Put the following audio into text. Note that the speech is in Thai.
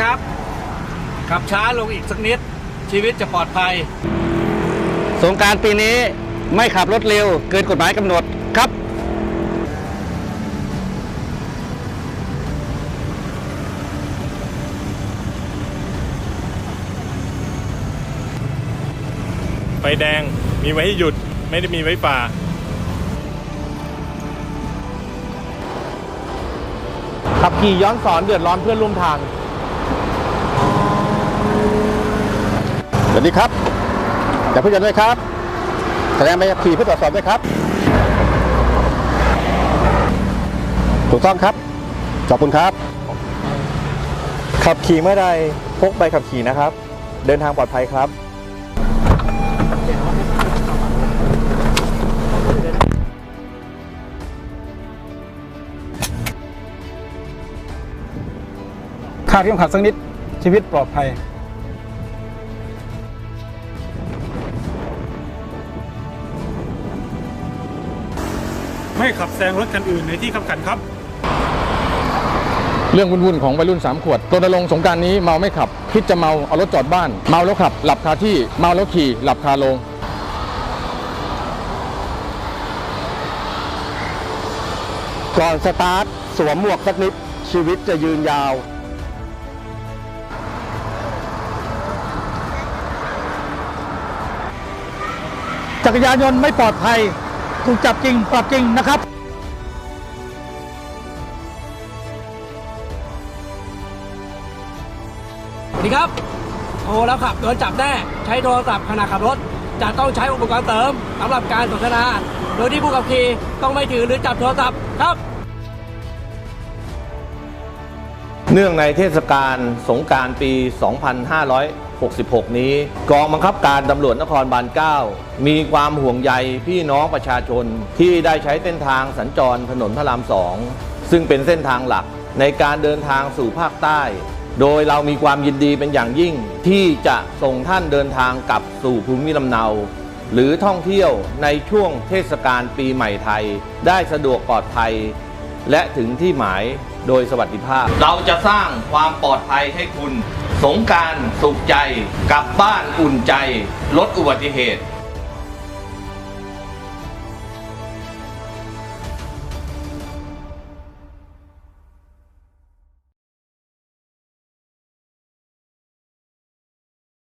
ครับ ขับช้าลงอีกสักนิด ชีวิตจะปลอดภัย สงกรารปีนี้ไม่ขับรถเร็ว เกินกฎหมายกำหนดครับไฟแดงมีไว้ให้หยุดไม่ได้มีไว้ฝ่า ขับขี่ย้อนสอนเดือดร้อนเพื่อนร่วมทาง ส วัสดีครับอย่าเพิ่งจะด้วยครับ แสดงใบขับขี่เพื่อตรวจสอบด้วยครับ ถูกต้องครับ ขอบคุณครับ ขับขี่เมื่อใดพกใบขับขี่นะครับ เดินทางปลอดภัยครับคาดเข็มขัดสักนิดชีวิตปลอดภัย ไม่ขับแซงรถคันอื่นในที่ขับขันครับ เรื่องวุ่นๆของวัยรุ่น 3 ขวดรณรงค์สงการนี้เมาไม่ขับ คิดจะเมาเอารถจอดบ้าน เมาแล้วขับ หลับคาที่เมาแล้วขี่หลับคาลงก่อนสตาร์ทสวมหมวกสักนิดชีวิตจะยืนยาวจักรยานยนต์ไม่ปลอดภัย ถูกจับจริงปรับจริงนะครับสวัสดีครับ โอ้แล้วขับโดนจับแน่ใช้โทรศัพท์ขณะขับรถ จะต้องใช้อุปกรณ์เสริมสำหรับการสนทนา โดยที่ผู้ขับขี่ต้องไม่ถือหรือจับโทรศัพท์ครับ เนื่องในเทศกาลสงการปี 2566 นี้ กองบังคับการตำรวจนครบาล 9 มีความห่วงใยพี่น้องประชาชนที่ได้ใช้เส้นทางสัญจรถนนพระราม2ซึ่งเป็นเส้นทางหลักในการเดินทางสู่ภาคใต้ โดยเรามีความยินดีเป็นอย่างยิ่ง ที่จะส่งท่านเดินทางกลับสู่ภูมิลำเนา หรือท่องเที่ยวในช่วงเทศกาลปีใหม่ไทย ได้สะดวกปลอดภัย และถึงที่หมาย โดยสวัสดิภาพ เราจะสร้างความปลอดภัยให้คุณ สงการสุขใจ กลับบ้านอุ่นใจ ลดอุบัติเหตุ